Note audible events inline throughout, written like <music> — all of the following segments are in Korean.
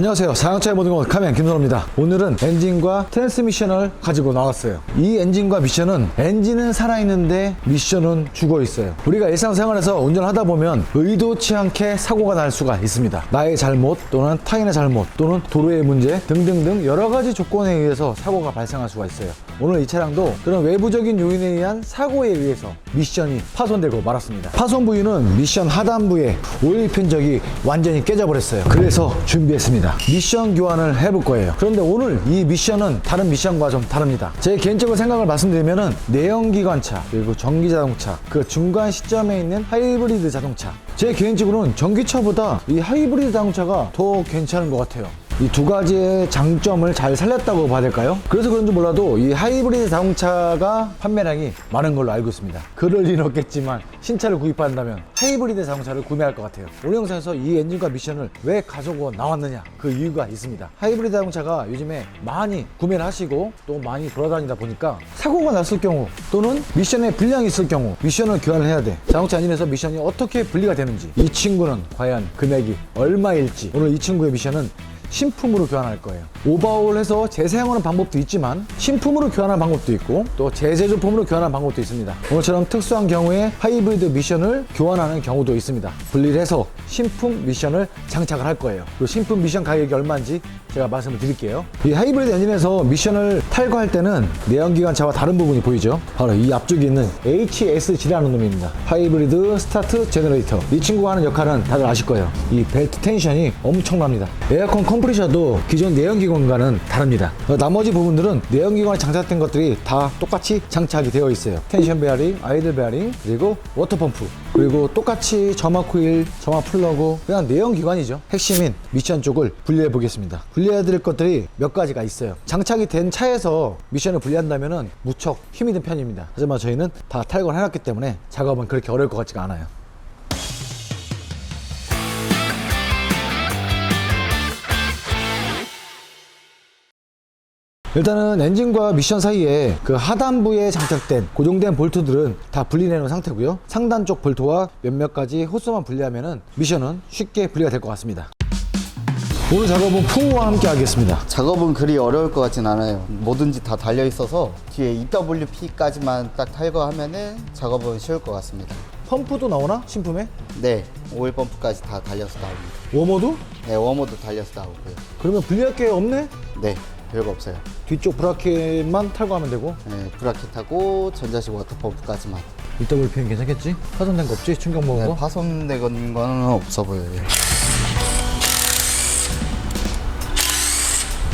안녕하세요. 사양차의 모든 것 카멘 김선호입니다. 오늘은 엔진과 트랜스미션을 가지고 나왔어요. 이 엔진과 미션은 엔진은 살아있는데 미션은 죽어 있어요. 우리가 일상생활에서 운전하다 보면 의도치 않게 사고가 날 수가 있습니다. 나의 잘못 또는 타인의 잘못 또는 도로의 문제 등등등 여러 가지 조건에 의해서 사고가 발생할 수가 있어요. 오늘 이 차량도 그런 외부적인 요인에 의한 사고에 의해서 미션이 파손되고 말았습니다. 파손 부위는 미션 하단부에 오일 편적이 완전히 깨져버렸어요. 그래서 준비했습니다. 미션 교환을 해볼 거예요. 그런데 오늘 이 미션은 다른 미션과 좀 다릅니다. 제 개인적인 생각을 말씀드리면은 내연기관차 그리고 전기자동차 그 중간 시점에 있는 하이브리드 자동차 제 개인적으로는 전기차보다 이 하이브리드 자동차가 더 괜찮은 것 같아요. 이 두 가지의 장점을 잘 살렸다고 봐야 될까요? 그래서 그런지 몰라도 이 하이브리드 자동차가 판매량이 많은 걸로 알고 있습니다. 그럴 리는 없겠지만 신차를 구입한다면 하이브리드 자동차를 구매할 것 같아요. 오늘 영상에서 이 엔진과 미션을 왜 가지고 나왔느냐 그 이유가 있습니다. 하이브리드 자동차가 요즘에 많이 구매를 하시고 또 많이 돌아다니다 보니까 사고가 났을 경우 또는 미션에 불량이 있을 경우 미션을 교환을 해야 돼. 자동차 엔진에서 미션이 어떻게 분리가 되는지 이 친구는 과연 금액이 얼마일지 오늘 이 친구의 미션은 신품으로 교환할 거예요. 오버홀해서 재사용하는 방법도 있지만 신품으로 교환하는 방법도 있고 또 재제조품으로 교환하는 방법도 있습니다. 오늘처럼 특수한 경우에 하이브리드 미션을 교환하는 경우도 있습니다. 분리를 해서 신품 미션을 장착을 할 거예요. 그리고 신품 미션 가격이 얼마인지 제가 말씀을 드릴게요. 이 하이브리드 엔진에서 미션을 탈거할 때는 내연기관차와 다른 부분이 보이죠? 바로 이 앞쪽에 있는 HSG라는 놈입니다. 하이브리드 스타트 제너레이터. 이 친구가 하는 역할은 다들 아실 거예요. 이 벨트 텐션이 엄청납니다. 에어컨 컴 프레셔도 기존 내연기관과는 다릅니다. 어, 나머지 부분들은 내연기관에 장착된 것들이 다 똑같이 장착이 되어 있어요. 텐션 베어링, 아이들 베어링, 그리고 워터펌프. 그리고 똑같이 점화 코일, 점화 플러그, 그냥 내연기관이죠. 핵심인 미션 쪽을 분리해 보겠습니다. 분리해야 될 것들이 몇 가지가 있어요. 장착이 된 차에서 미션을 분리한다면 무척 힘이 든 편입니다. 하지만 저희는 다 탈거를 해놨기 때문에 작업은 그렇게 어려울 것 같지가 않아요. 일단은 엔진과 미션 사이에 그 하단부에 장착된 고정된 볼트들은 다 분리해 놓은 상태고요. 상단 쪽 볼트와 몇몇 가지 호스만 분리하면은 미션은 쉽게 분리가 될 것 같습니다. 오늘 작업은 풍우와 함께 하겠습니다. 작업은 그리 어려울 것 같진 않아요. 뭐든지 다 달려 있어서 뒤에 EWP까지만 딱 탈거하면은 작업은 쉬울 것 같습니다. 펌프도 나오나? 신품에? 네, 오일 펌프까지 다 달려서 나옵니다. 워머도? 네, 워머도 달려서 나오고요. 그러면 분리할 게 없네? 네, 별거 없어요. 뒤쪽 브라켓만 탈거하면 되고 네, 브라켓하고 전자식 워터 펌프까지만. EWP는 괜찮겠지? 파손된 거 없지? 충격 먹은 네, 거? 파손된 거는 없어 보여요.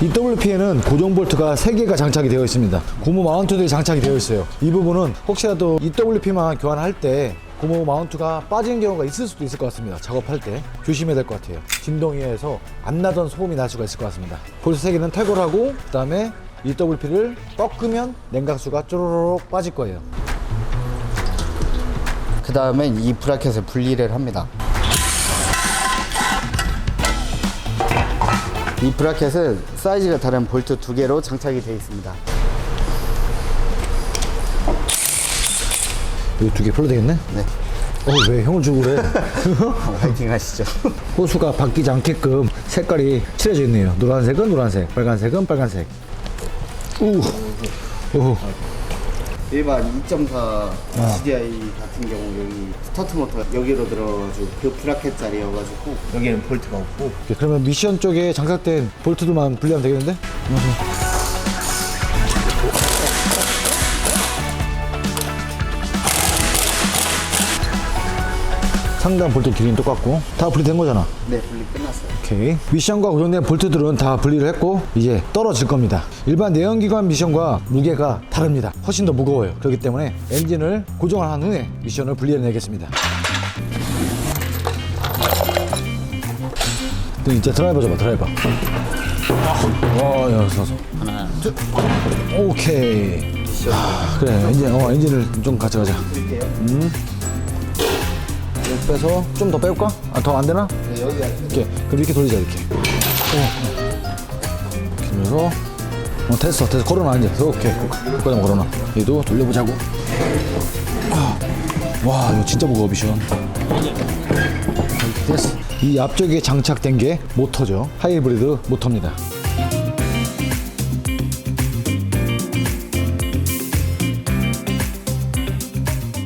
EWP에는 고정 볼트가 3개가 장착이 되어 있습니다. 고무 마운트들이 장착이 되어 있어요. 이 부분은 혹시라도 EWP만 교환할 때 고무 마운트가 빠지는 경우가 있을 수도 있을 것 같습니다. 작업할 때 조심해야 될 것 같아요. 진동이에서 안 나던 소음이 날 수가 있을 것 같습니다. 볼트 3개는 탈거를 하고 그 다음에 EWP를 꺾으면 냉각수가 쪼로록 빠질 거예요. 그 다음엔 이 브라켓을 분리를 합니다. 이 브라켓은 사이즈가 다른 볼트 두 개로 장착이 되어 있습니다. 여기 두개 풀로 되겠네? 네, 어, 왜 형을 주고 그래? <laughs> 화이팅 하시죠. <laughs> 호수가 바뀌지 않게끔 색깔이 칠해져 있네요. 노란색은 노란색, 빨간색은 빨간색. 우, 오, 일반 2.4 GDI 같은 경우 여기 스타트 모터 여기로 들어가지고 그 브라켓 자리여가지고 여기는 볼트가 없고 그러면 미션 쪽에 장착된 볼트들만 분리하면 되겠는데? 상단 볼트 길이는 똑같고 다 분리된 거잖아. 네 분리 끝났어요. 오케이. 미션과 고정된 볼트들은 다 분리를 했고 이제 떨어질 겁니다. 일반 내연기관 미션과 무게가 다릅니다. 훨씬 더 무거워요. 그렇기 때문에 엔진을 고정을 한 후에 미션을 분리해내겠습니다. 또 이제 드라이버 줘봐 드라이버. 와, 야, 서서. 하나, 둘, 오케이. 아, 그래, 엔진, 어, 엔진을 좀 같이 가자. 음. 빼서 좀 더 빼볼까? 아, 더 안 되나? 네, 여기가 이렇게 그럼 이렇게 돌리자 이렇게 어. 이렇게 돌려서 어 됐어 됐어 걸어놔 이제 오케이 여기다 걸어놔 얘도 돌려보자고 아. 와 이거 진짜 무거워 미션 됐어 이 앞쪽에 장착된 게 모터죠. 하이브리드 모터입니다.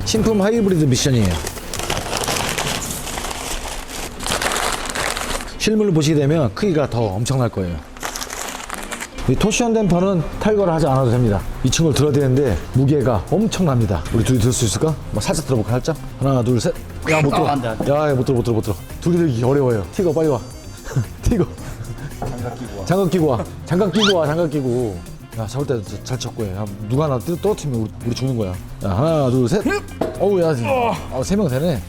신품 하이브리드 미션이에요. 실물을 보시게 되면 크기가 더 엄청날 거예요. 이 토시언 댐퍼는 탈거를 하지 않아도 됩니다. 이 친구를 들어야 되는데 무게가 엄청납니다. 우리 둘이 들 수 있을까? 뭐 살짝 들어볼까 살짝? 하나 둘 셋. 야 못 들어. 안 돼, 안 돼. 야, 야, 못 들어 못 들어 못 들어. 둘이 들기 어려워요. 티거 빨리 와. <laughs> 티거. 장갑 끼고 와. 장갑 끼고 와. 장갑 끼고 와. 장갑 끼고. 야 잡을 때잘 쳤고 해. 야, 누가 하나 떨- 떨어뜨리면 우리, 우리 죽는 거야. 야 하나 둘 셋. 어우 야. 어, 세명 되네.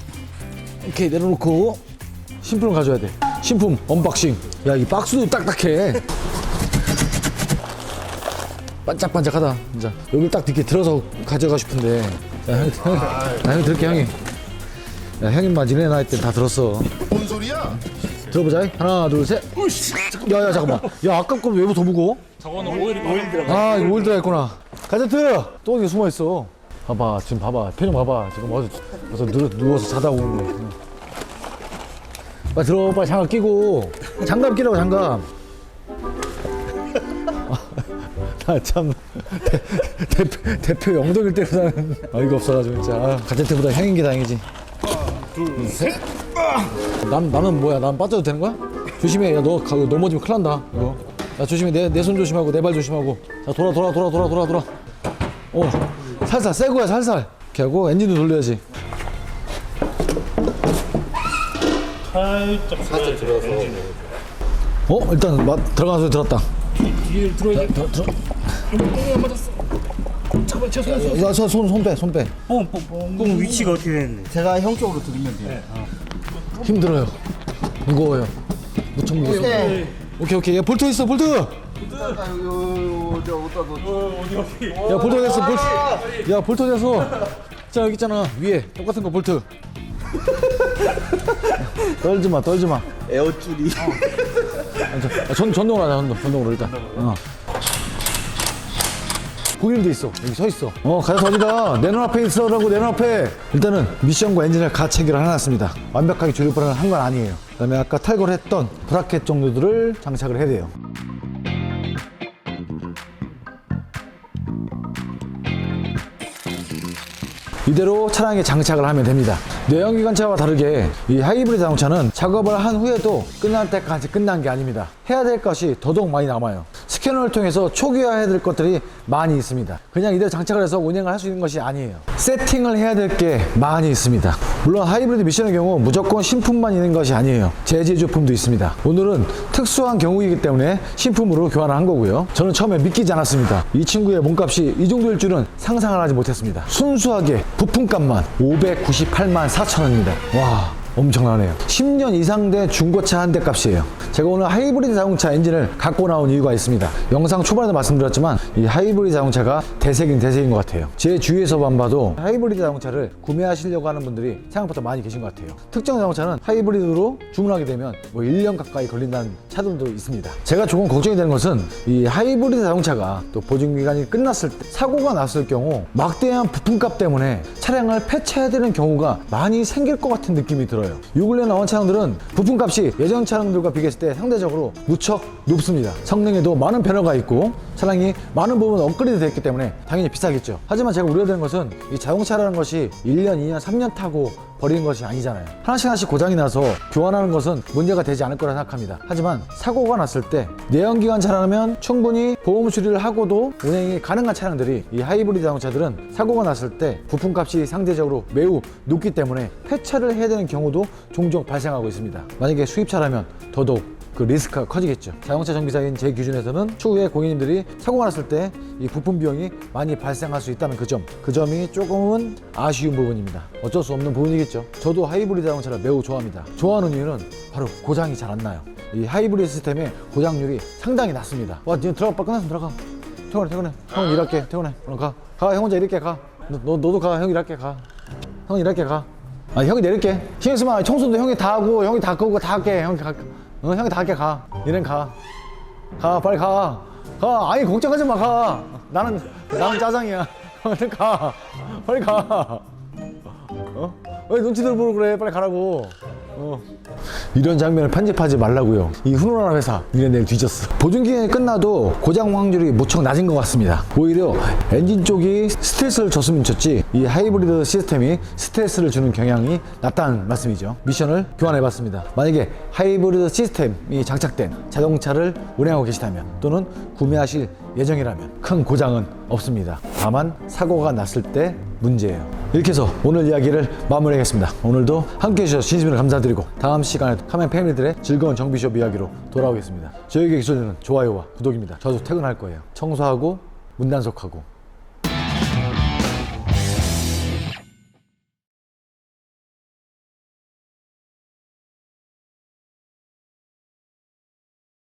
오케이 내려놓고 신품을 가져야 돼. 신품 언박싱. 야 이 박스도 딱딱해. 반짝반짝하다 진짜. 여기 딱 이렇게 들어서 가져가 싶은데. 야 형이 형이 야, 형이 들게 형이. 야 형이 마지네 나이 때 다 들었어. 뭔 소리야? 들어보자 하나 둘셋. 야야 잠깐만. 야 아까 거왜 더 무거워? 저거는 오일 오일 들어. 아 이거 오일 들어있구나. 가제트! 또 어디 숨어있어? 봐봐 지금 봐봐. 표정 봐봐. 지금 어서 누, 누워서 자다 오는 거. 응. 빨리 들어 빨리 장갑 끼고. 장갑 끼라고 장갑. 아참. 대표, 대표 엉덩이를 때리다는. 어이가 없어가지고 진짜. 아, 가제트보다 형인 게 다행이지. 둘셋. 남, 나는 뭐야? 난 빠져도 되는 거야? 조심해. 야너 넘어지면 큰일 난다. 이거. 야 조심해. 내 내 손 조심하고 내 발 조심하고. 자 돌아 돌아 돌아 돌아 돌아 돌아. 어 살살 새 거야 살살. 이렇게 하고 엔진도 돌려야지 살짝 살짝 들어서. 어 일단 마, 들어가는 소리 들었다. 뒤를 들어야 돼. 안 맞았어. 잠깐만 죄송해요. 야손 손 빼 손빼. 똥 위치가 어떻게 됐는데? 제가 형 쪽으로 들으면 돼요. 힘들어요. 무거워요. 무척 무거워 네. 오케이 오케이. 야 볼트 있어 볼트! 야? 볼트 됐어 볼트. 야 볼트 됐어. 자 여기 있잖아. 위에. 똑같은 거 볼트 <laughs> 떨지 마 떨지 마 에어줄이 아, 전, 전동으로 하자, 전동, 전동으로 일단. 어. 구일돼 있어. 여기 서 있어. 어, 가서 어디가? 내 눈앞에 있어라고 내 눈앞에. 일단은 미션과 엔진을 같이 체결을 해놨습니다. 완벽하게 조립을 한건 아니에요. 그 다음에 아까 탈거를 했던 브라켓 정도들을 장착을 해야 돼요. 이대로 차량에 장착을 하면 됩니다. 내연기관차와 다르게 이 하이브리드 자동차는 작업을 한 후에도 끝날 때까지 끝난 게 아닙니다. 해야 될 것이 더더욱 많이 남아요. 스캐너를 통해서 초기화해야 될 것들이 많이 있습니다. 그냥 이대로 장착을 해서 운행을 할 수 있는 것이 아니에요. 세팅을 해야 될 게 많이 있습니다. 물론 하이브리드 미션의 경우 무조건 신품만 있는 것이 아니에요. 재제조품도 있습니다. 오늘은 특수한 경우이기 때문에 신품으로 교환을 한 거고요. 저는 처음에 믿기지 않았습니다. 이 친구의 몸값이 이 정도일 줄은 상상을 하지 못했습니다. 순수하게 부품값만 598만 4천 원입니다. 와. 엄청나네요. 10년 이상 된 중고차 한 대 값이에요. 제가 오늘 하이브리드 자동차 엔진을 갖고 나온 이유가 있습니다. 영상 초반에도 말씀드렸지만 이 하이브리드 자동차가 대세긴 대세인 것 같아요. 제 주위에서만 봐도 하이브리드 자동차를 구매하시려고 하는 분들이 생각보다 많이 계신 것 같아요. 특정 자동차는 하이브리드로 주문하게 되면 뭐 1년 가까이 걸린다는 차들도 있습니다. 제가 조금 걱정이 되는 것은 이 하이브리드 자동차가 또 보증기간이 끝났을 때 사고가 났을 경우 막대한 부품값 때문에 차량을 폐차해야 되는 경우가 많이 생길 것 같은 느낌이 들어요. 요 근래 나온 차량들은 부품값이 예전 차량들과 비교했을 때 상대적으로 무척 높습니다. 성능에도 많은 변화가 있고 차량이 많은 부분 업그레이드 됐기 때문에 당연히 비싸겠죠. 하지만 제가 우려되는 것은 이 자동차라는 것이 1년, 2년, 3년 타고 버리는 것이 아니잖아요. 하나씩 하나씩 고장이 나서 교환하는 것은 문제가 되지 않을 거라 생각합니다. 하지만 사고가 났을 때 내연기관 차라면 충분히 보험 수리를 하고도 운행이 가능한 차량들이 이 하이브리드 자동차들은 사고가 났을 때 부품값이 상대적으로 매우 높기 때문에 폐차를 해야 되는 경우도 종종 발생하고 있습니다. 만약에 수입차라면 더더욱 그 리스크가 커지겠죠. 자동차 정비사인 제 기준에서는 추후에 고객님들이 사고가 났을 때 이 부품 비용이 많이 발생할 수 있다는 그 점, 그 점이 조금은 아쉬운 부분입니다. 어쩔 수 없는 부분이겠죠. 저도 하이브리드 자동차를 매우 좋아합니다. 좋아하는 이유는 바로 고장이 잘 안 나요. 이 하이브리드 시스템의 고장률이 상당히 낮습니다. 와, 니네 들어가, 빨리 끝났으면 들어가. 퇴근해, 퇴근해. 형 일할게, 퇴근해. 얼른 가. 가, 형 혼자 일할게, 가. 너, 너, 너도 가, 형 일할게, 가. 형 일할게, 가. 아, 형이 내릴게. 신경 마. 청소도 형이 다 하고, 형이 다 끄고 다 할게. 형이 가. 어, 형이 다 할게, 가. 얘는 가. 가, 빨리 가. 가. 아니, 걱정하지 마, 가. 나는, 나는 짜장이야. <laughs> 얼른 가. 빨리 가. 어? 왜 눈치 들 보고 그래? 빨리 가라고. 어. 이런 장면을 편집하지 말라고요. 이 훈훈한 회사 니네 내일 뒤졌어. 보증 기간이 끝나도 고장 확률이 무척 낮은 것 같습니다. 오히려 엔진 쪽이 스트레스를 줬으면 줬지 이 하이브리드 시스템이 스트레스를 주는 경향이 낮다는 말씀이죠. 미션을 교환해봤습니다. 만약에 하이브리드 시스템이 장착된 자동차를 운행하고 계시다면 또는 구매하실 예정이라면 큰 고장은 없습니다. 다만 사고가 났을 때 문제예요. 이렇게 해서 오늘 이야기를 마무리하겠습니다. 오늘도 함께 해주셔서 진심으로 감사드리고 다음 시간에 카멘 패밀리들의 즐거운 정비숍 이야기로 돌아오겠습니다. 저에게 기술되는 좋아요와 구독입니다. 저도 퇴근할 거예요. 청소하고 문단속하고